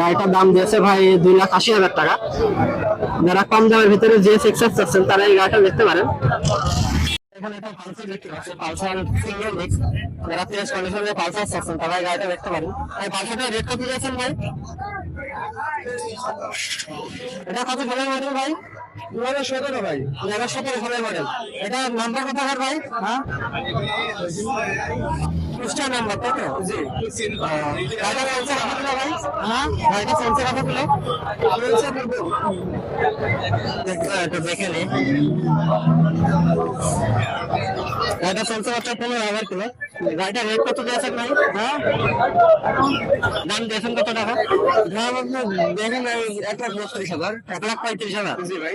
গাড়িটার দাম দিয়েছে ভাই দুই লাখ আশি হাজার টাকা। যারা কম দামের ভিতরে যে এক্সাস চাচ্ছেন তারা এই গাড়িটা দেখতে পারেন। এখানে একটা পালসার দেখতে পাচ্ছি পালসার সিঙ্গেল ডিস্ক যারা ফ্রেশ কন্ডিশনে পালসার চাচ্ছেন তারা গাড়িটা দেখতে পারেন। এই পালসারটা রেট কত দিয়েছেন ভাই? এটা কত মডেল ভাই? দু হাজার সতেরো ভাই। দু হাজার সতেরো সালের মডেল এটা নাম্বার কত হয় ভাই? হ্যাঁ? কুষ্টিয়া নাম্বার তাই তো? জি। গাড়িটা চলছে কত কিলো ভাই? হ্যাঁ? গাড়িটা চলছে কত কিলো এটা দেখে নি। গাড়িটা চলছে মাত্র পনেরো হাজার কিলো। গাড়িটা রেট কত দিয়েছেন ভাই? হ্যাঁ? দাম দিয়েছেন কত টাকা? দাম আপনার দেখেন এক লাখ বত্রিশ হাজার। এক লাখ পঁয়ত্রিশ হাজার? জি ভাই।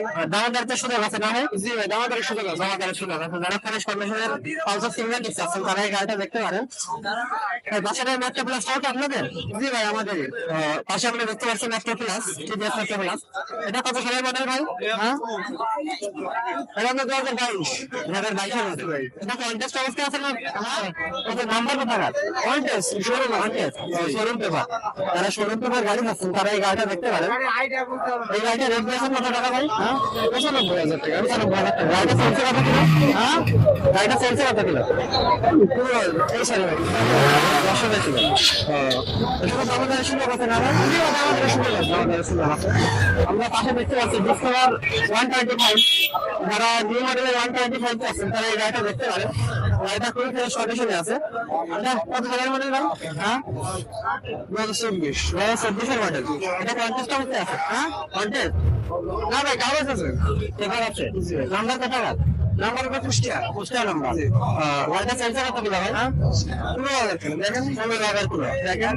সুযোগ আছে না ভাই? জি ভাই দামাদারের সুযোগ আছে। দামাদারের সুযোগ আছে। যারা ফ্রেশ কন্ডিশনের পালসার সিঙ্গেল ডিস্ক তারা এই গাড়িটা দেখতে পারেন। বাসার ম্যাটটা প্লাস আপনাদের? পাশে দেখতে পাচ্ছেন ম্যাটটা প্লাস টিভিএস ম্যাটটা প্লাস এটা কত সালের মডেল ভাই? হ্যাঁ? এটা অবস্থা আছে না? শোরুম কন্টেস্ট শোরুম পেপার যারা শোরুম পেপার গাড়ি খাচ্ছেন তারা এই গাড়িটা দেখতে পারেন। এই গাড়িটা রেট দিয়েছেন কত টাকা ভাই? হ্যাঁ? পঁচানব্বই হাজার টাকা, পঁচানব্বই হাজার টাকা। গাড়িটা চলছে কত কিলো? হ্যাঁ? গাড়িটা চলছে কত কিলো? আমরা পাশে দেখতে পাচ্ছি ডিসকভার ওয়ান টোয়েন্টি ফাইভ যারা নিউ মডেলের ওয়ান টোয়েন্টি ফাইভ আছেন তারা এই গাড়িটা দেখতে পারেন। গাড়িটা খুবই ফ্রেশ কন্ডিশনে আছে। এটা কত হাজার মডেল ভাই? হ্যাঁ? দু হাজার চব্বিশ। দু হাজার চব্বিশের মডেল এটা অবস্থা আছে। হ্যাঁ? কন্টেস্ট না ভাই কাগজ আছে। পেপার আছে। নাম্বার কত টাকা নাম্বার কত কুষ্টিয়া কুষ্টিয়া নাম্বার গাড়িটা সেন্সার কত ভাই হ্যাঁ পনেরো দেখেন পনেরো হাজার কিলো দেখেন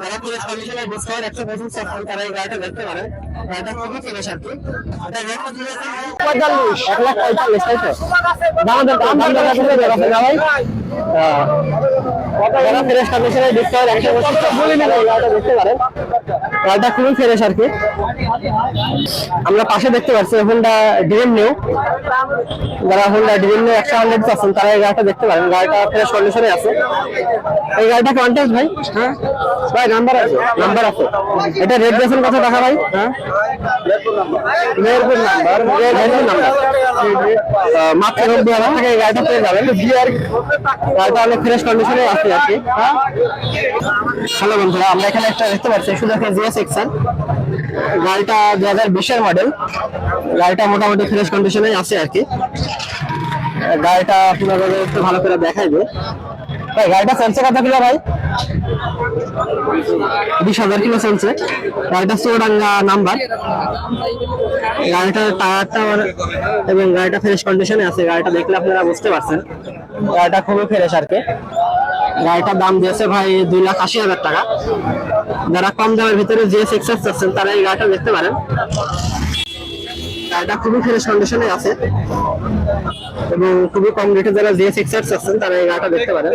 যারা পুলিশ কমিশনের ডিসকাউন্ট একশো পঁচিশ চাচ্ছেন তারা এই গাড়িটা দেখতে পারেন গাড়িটা খুবই কি রেট কত পঁয়তাল্লিশ এক লাখ পঁয়তাল্লিশ তাই তো দামাদার দামাদার আসলে বেরোছে না ভাই যারা ফ্রেশ কন্ডিশনের ডিসকাউন্ট একশো পঁচিশ বলি না এই গাড়িটা দেখতে পারেন। গাড়িটা খুবই ফ্রেশ আর কি। আমরা পাশে দেখতে পাচ্ছি হোন্ডা ড্রিম নিউ যারা হোন্ডা ড্রিম নিউ একশো হান্ড্রেড আছেন তারা এই গাড়িটা দেখতে পারেন। গাড়িটা ফ্রেশ কন্ডিশনে আছে। এই গাড়িটা কন্ট্যাক্ট ভাই। হ্যাঁ। ভাই নাম্বার আছে? নাম্বার আছে। এটা রেড দিয়েছেন কত টাকা ভাই। হ্যাঁ। মেহেরপুর নাম্বার মেহেরপুর নাম্বার মাত্র নব্বই হাজার টাকা এই গাড়িটা পেয়ে যাবেন। গাড়িটা অনেক ফ্রেশ কন্ডিশনে আছে। হ্যাঁ? হ্যালো বন্ধুরা, আমরা এখানে একটা দেখতে পাচ্ছি একটা জিএস এক্সেল গাড়িটা দু হাজার বিশের মডেল গাড়িটা মোটামুটি ফ্রেশ কন্ডিশনে আছে আর কি। গাড়িটা আপনাদের একটু ভালো করে দেখাইবে। ভাই, গাড়িটা চলছে কত কিলো ভাই? বিশ হাজার কিলো চলছে গাড়িটা চৌডাঙ্গা নাম্বার গাড়িটার টায়ারটা এবং গাড়িটা ফ্রেশ কন্ডিশনে আছে। গাড়িটা দেখলে আপনারা বুঝতে পারছেন। গাড়িটা খুবই ফ্রেশ আর কি। গাড়িটার দাম দিয়েছে ভাই দুই লাখ আশি হাজার টাকা। যারা কম দামের ভিতরে যে এক্সাস চাচ্ছেন তারা এই গাড়িটা দেখতে পারেন। গাড়িটা খুবই ফ্রেশ কন্ডিশনে আছে। এবং খুবই কম রেটে যারা জিএস এক্সাস চাচ্ছেন তারা এই গাড়িটা দেখতে পারেন।